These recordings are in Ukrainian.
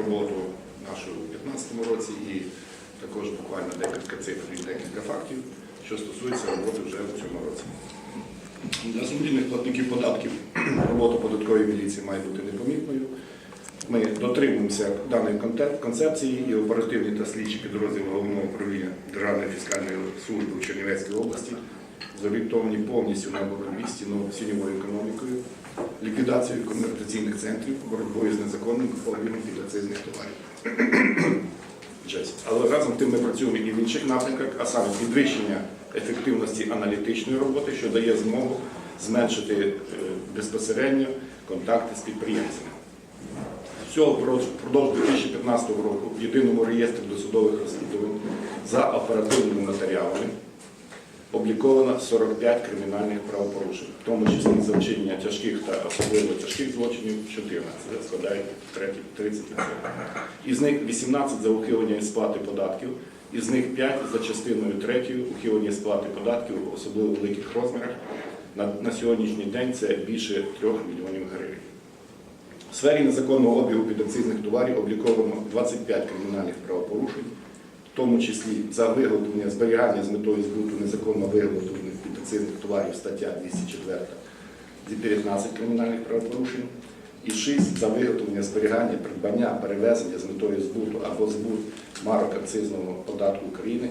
роботу нашу у 2015 році і також буквально декілька цифр і декілька фактів, що стосується роботи вже у цьому році. Для сумлінних платників податків робота податкової міліції має бути непомітною. Ми дотримуємося даної концепції і оперативні та слідчі підрозділи головного управління Державної фіскальної служби у Чернівецькій області зорієнтовані повністю на боротьбі з ціно- цінньовою економікою, ліквідацією конвертаційних центрів, боротьбою з незаконним обігом підакцизних товарів. Але разом тим ми працюємо і в інших напрямках, а саме підвищення ефективності аналітичної роботи, що дає змогу зменшити е, безпосередньо контакти з підприємцями. Всього впродовж 2015 року в єдиному реєстрі досудових розслідувань за оперативними матеріалами обліковано 45 кримінальних правопорушень, в тому числі за вчинення тяжких та особливо тяжких злочинів 14, це складає 30%. Із них 18 за ухилення від сплати податків, із них 5 за частиною 3 ухилення від сплати податків в особливо великих розмірах. На, на сьогоднішній день це більше 3 мільйонів гривень. В сфері незаконного обігу підакцизних товарів обліковано 25 кримінальних правопорушень, в тому числі за виготовлення зберігання з метою збуту незаконно виготовлених підакцизних товарів стаття 204 зі 19 кримінальних правопорушень, і 6 за виготовлення зберігання, придбання, перевезення з метою збуту або збут марок акцизного податку України,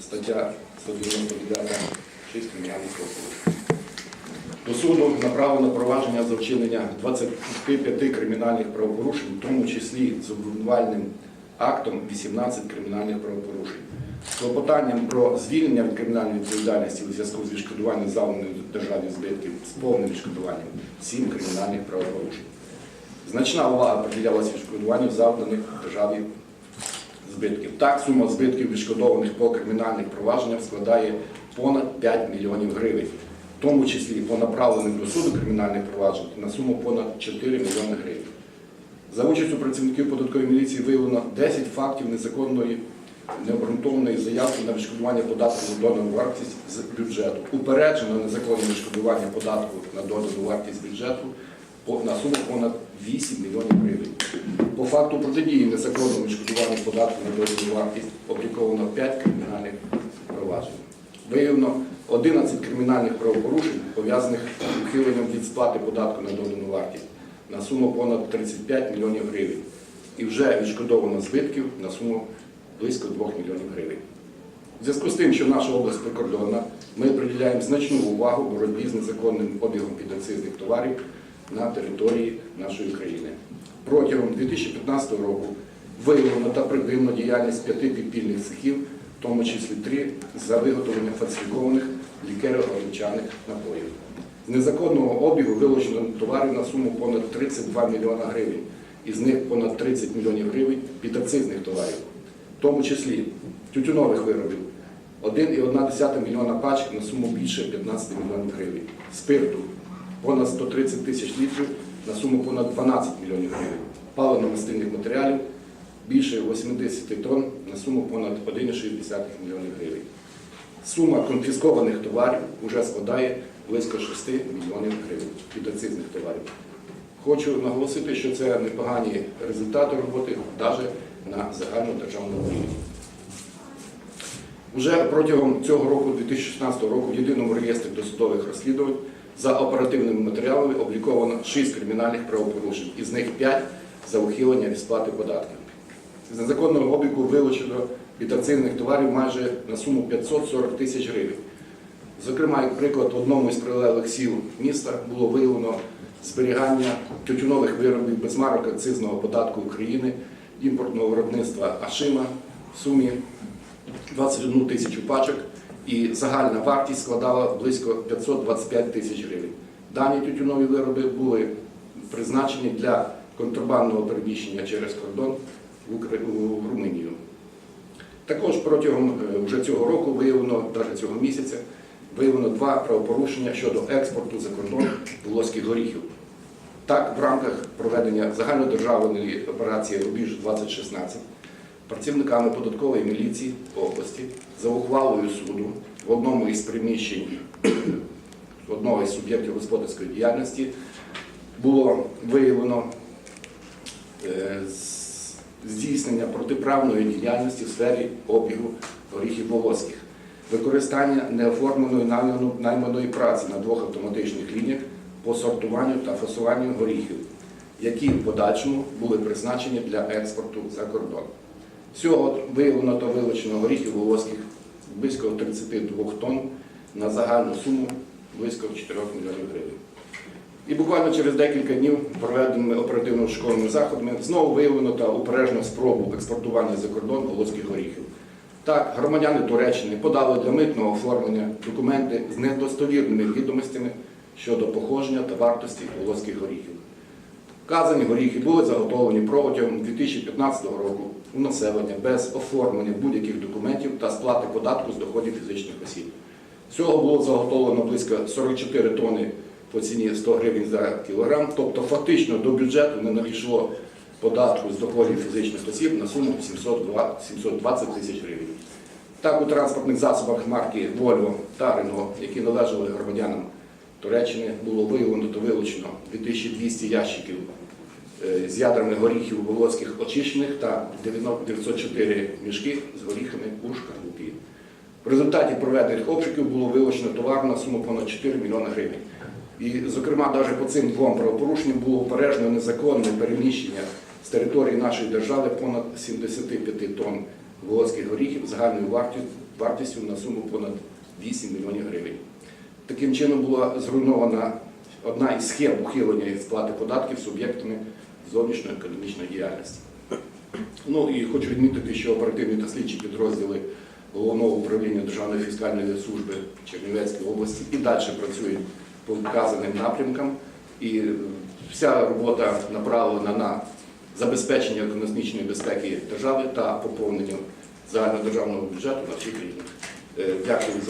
стаття 199 6 кримінальних правопорушень. До суду направлено провадження за вчинення 25 кримінальних правопорушень, в тому числі з обвинувальним актом 18 кримінальних правопорушень. Клопотанням про звільнення від кримінальної відповідальності у зв'язку з відшкодуванням завданих державі збитків з повним відшкодуванням 7 кримінальних правопорушень. Значна увага приділялася відшкодуванню завданих державі збитків. Так, сума збитків відшкодованих по кримінальних провадженнях складає понад 5 мільйонів гривень, в тому числі по направленим до суду кримінальних проваджень на суму понад 4 мільйони гривень. За участю працівників податкової міліції виявлено 10 фактів незаконної необґрунтованої заявки на відшкодування податку на додану вартість з бюджету. Упереджено незаконне відшкодування податку на додану вартість бюджету на суму понад 8 мільйонів гривень. По факту протидії незаконному відшкодуванню податку на додану вартість обліковано 5 кримінальних проваджень. Виявлено 11 кримінальних правопорушень, пов'язаних з ухиленням від сплати податку на додану вартість на суму понад 35 мільйонів гривень. І вже відшкодовано збитків на суму близько 2 мільйонів гривень. В зв'язку з тим, що наша область прикордонна, ми приділяємо значну увагу боротьбі з незаконним обігом підакцизних товарів на території нашої країни. Протягом 2015 року виявлено та припинено діяльність п'яти підпільних цехів, в тому числі три за виготовлення фальсифікованих лікеро-горілчаних напоїв. З незаконного обігу вилучено товарів на суму понад 32 мільйона гривень, із них понад 30 мільйонів гривень підакцизних товарів, в тому числі тютюнових виробів. 1,1 мільйона пачок на суму більше 15 мільйонів гривень, спирту понад 130 тисяч літрів на суму понад 12 мільйонів гривень, паливно-мастильних матеріалів більше 80 тонн на суму понад 1,6 мільйонів гривень. Сума конфіскованих товарів вже складає близько 6 мільйонів гривень підакцизних товарів. Хочу наголосити, що це непогані результати роботи навіть на загальнодержавному рівні. Уже протягом цього року, 2016 року, в єдиному реєстрі досудових розслідувань за оперативними матеріалами обліковано 6 кримінальних правопорушень, із них 5 за ухилення від сплати податків. З незаконного обліку вилучено підакцизних товарів майже на суму 540 тисяч гривень. Зокрема, як приклад, в одному із прилеглих сіл міста було виявлено зберігання тютюнових виробів без марок акцизного податку України, імпортного виробництва Ашима в сумі 21 тисячу пачок, і загальна вартість складала близько 525 тисяч гривень. Дані тютюнові вироби були призначені для контрабандного переміщення через кордон в Румунію. Також протягом е, вже цього року виявлено, навіть цього місяця, виявлено два правопорушення щодо експорту за кордон волоських горіхів. Так, в рамках проведення загальнодержавної операції Рубіж 2016 працівниками податкової міліції області за ухвалою суду в одному із приміщень одного із суб'єктів господарської діяльності було виявлено е, з- здійснення протиправної діяльності в сфері обігу горіхів волоських, використання неоформленої найманої праці на двох автоматичних лініях по сортуванню та фасуванню горіхів, які в подальшому були призначені для експорту за кордон. Всього виявлено та вилучено горіхів волоських близько 32 тонн на загальну суму близько 4 мільйонів гривень. І буквально через декілька днів проведеними оперативно-школьними заходами знову виявлено та упереджено спробу експортування за кордон волоських горіхів. Так, громадяни Туреччини подали для митного оформлення документи з недостовірними відомостями щодо походження та вартості волоських горіхів. Вказані горіхи були заготовлені протягом 2015 року у населення без оформлення будь-яких документів та сплати податку з доходів фізичних осіб. Всього було заготовлено близько 44 тони по ціні 100 гривень за кілограм, тобто фактично до бюджету не надійшло податку з доходів фізичних осіб на суму 720 тисяч гривень. Так, у транспортних засобах марки Volvo та Renault, які належали громадянам Туреччини, було виявлено та вилучено 2200 ящиків е, з ядрами горіхів волоських очищених та 904 мішки з горіхами у шкарлупі. В результаті проведених обшуків було вилучено товар на суму понад 4 мільйони гривень. І, зокрема, навіть по цим двом правопорушенням було упереджено незаконне переміщення з території нашої держави понад 75 тонн волоських горіхів загальною варті- вартістю на суму понад 8 мільйонів гривень. Таким чином була зруйнована одна із схем ухилення від сплати податків суб'єктами зовнішньої економічної діяльності. Ну і хочу відмітити, що оперативні та слідчі підрозділи Головного управління Державної фіскальної служби Чернівецької області і далі працюють по вказаним напрямкам. І вся робота направлена на забезпечення економічної безпеки держави та поповнення загальнодержавного бюджету на всіх рівнях. Е, Дякую за.